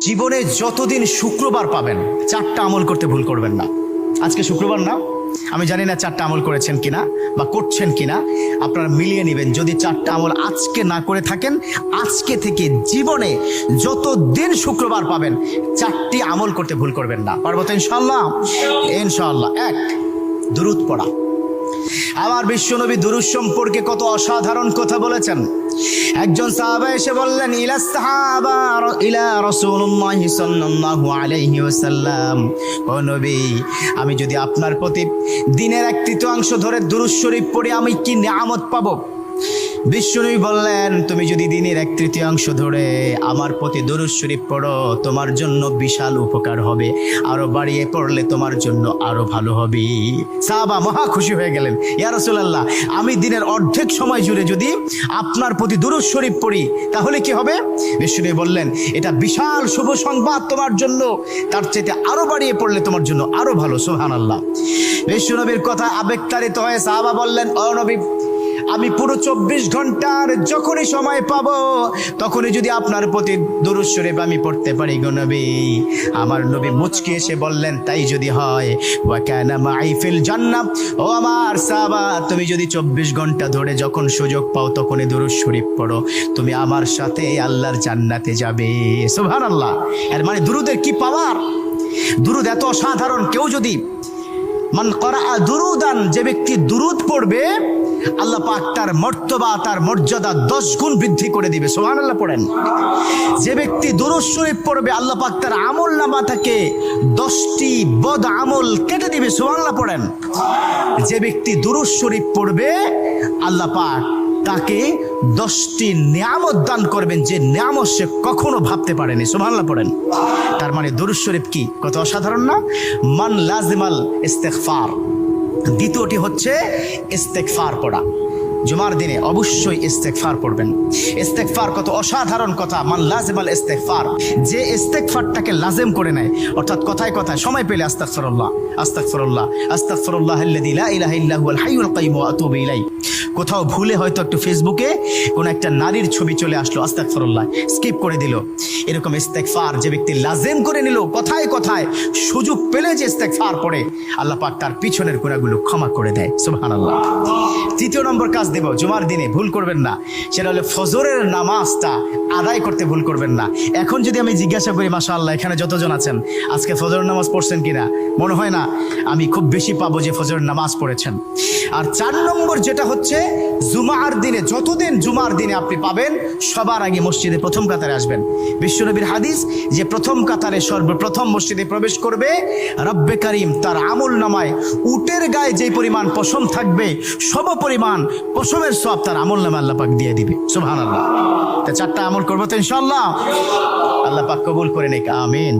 জীবনে যতদিন শুক্রবার পাবেন, চারটা আমল করতে ভুল করবেন না। আজকে শুক্রবার না? আমি জানি না চারটা আমল করেছেন কিনা বা করছেন কিনা। আপনারা মিলিয়ে নেবেন, যদি চারটা আমল আজকে না করে থাকেন, আজকে থেকে জীবনে যত দিন শুক্রবার পাবেন, চারটি আমল করতে ভুল করবেন না। পারব ইনশাল্লাহ ইনশাল্লাহ এক, দুরুদ পড়া। আমার বিশ্বনবী দুরুস সম্পর্কে কত অসাধারণ কথা বলেছেন। একজন সাহাবা এসে বললেন, ইলা সাহাবা ইলা রাসূলুল্লাহ সাল্লাল্লাহু আলাইহি ওয়াসাল্লাম। ও নবী, আমি যদি আপনার প্রতি দিনের এক তৃতীয়াংশ ধরে দুরুস শরীফ পড়ে আমি কি নিয়ামত পাবো? বিশ্বনবী বললেন, তুমি যদি দিনের এক তৃতীয়াংশ ধরে আমার প্রতি দরুদ শরীফ পড়ো, তোমার জন্য বিশাল উপকার হবে। আরও বাড়িয়ে পড়লে তোমার জন্য আরও ভালো হবে। সাহাবা মহা খুশি হয়ে গেলেন। ইয়া রাসূলুল্লাহ, আমি দিনের অর্ধেক সময় জুড়ে যদি আপনার প্রতি দরুদ শরীফ পড়ি, তাহলে কি হবে? বিশ্বনবী বললেন, এটা বিশাল শুভ সংবাদ তোমার জন্য। তার চাইতে আরও বাড়িয়ে পড়লে তোমার জন্য আরও ভালো, সুবহানাল্লাহ। বিশ্বনবীর কথা আবেগতাড়িত হয়ে সাহাবা বললেন, ও নবী আমি পুরো চব্বিশ ঘণ্টার যখনই সময় পাবো, তখনই যদি আপনার প্রতি দুরুদ শরীফ আমি পড়তে পারি গো নবী। আমার নবী মুচকি এসে বললেন, তাই যদি হয় ওয়াকানা মাইফিল ও আমার সাবা তুমি যদি চব্বিশ ঘণ্টা ধরে যখন সুযোগ পাও, তখনই শরীফ পড়ো। তুমি আমার সাথে আল্লাহর জান্নাতে যাবে। সুবহানাল্লাহ। এর মানে দুরুদের কি পাওয়ার? দুরুদ এত অসাধারণ। কেউ যদি, মান করা দুরুদান, যে ব্যক্তি দুরুদ পড়বে আল্লাহ পাক তার মর্তবা, তার মর্যাদা দশ গুণ বৃদ্ধি করে দিবে। সোহান আল্লাহ পড়েন। যে ব্যক্তি দুরুদ শরীফ পড়বে, আল্লাহ পাক তার আমল নামা থাকে দশটি বদ আমল কেটে দিবে। সোহান আল্লাহ পড়েন। যে ব্যক্তি দুরুদ শরীফ পড়বে, আল্লাহ পাক তাকে দশটি নিয়ামত দান করবেন যে নিয়ামত সে কখনো ভাবতে পারেনি। সুবহানাল্লাহ পড়েন। তার মানে দুরুদ শরীফ কি? কত অসাধারণ না? মান লাজিমাল ইস্তেগফার। দ্বিতীয়টি হচ্ছে ইস্তেগফার পড়া। জুমার দিনে অবশ্যই ইস্তেগফার পড়বেন। ইস্তেগফার কত অসাধারণ কথা, মান লাজিমাল ইস্তেগফার। যে ইস্তেগফারটাকে লাজেম করে নেয়, অর্থাৎ কথায় কথায় সময় পেলে আস্তাক আস্তাগফিরুল্লাহ আস্তাক আল্লাযী লা ইলাহা ইল্লা হুয়াল হাইয়ুল কাইম আতুবু ইলাইহি। কোথাও ভুলে হয়তো একটু ফেসবুকে কোনো একটা নারীর ছবি চলে আসলো আস্তাক ফরল্লাহ স্কিপ করে দিল। এরকম ইস্তেগফার যে ব্যক্তি লাজেম করে নিল, কথায় কথায় সুযোগ পেলে যে ইস্তেগফার পড়ে, আল্লাহ পাক তার পিছনের গুণাগুলো ক্ষমা করে দেয়। সুবহানাল্লাহ। তৃতীয় নম্বর কাজ দেব, জুমার দিনে ভুল করবেন না। সেটা হলো ফজরের নামাজটা আদায় করতে ভুল করবেন না। এখন যদি আমি জিজ্ঞাসা করি মাসা আল্লাহ এখানে যতজন আছেন, আজকে ফজরের নামাজ পড়ছেন কিনা? মনে হয় না, আমি খুব বেশি পাবো যে ফজরের নামাজ পড়েছেন। আর চার নম্বর যেটা হচ্ছে জুমার দিনে, যতদিন জুমার দিনে আপনি পাবেন, সবার আগে মসজিদে প্রথম কাতারে আসবেন। বিশ্বনবীর হাদিস যে প্রথম কাতারে সর্বপ্রথম মসজিদে প্রবেশ করবে, রব্বে করিম তার আমল নামায় উটের গায়ে যে পরিমাণ পশম থাকবে, সব পরিমাণ পশমের সব তার আমল নামা আল্লাহ পাক দিয়ে দিবে। সুবহান আল্লাহ তা চারটা আমল করব তো ইনশাল্লাহ আল্লাহ পাক কবুল করে নেক, আমিন।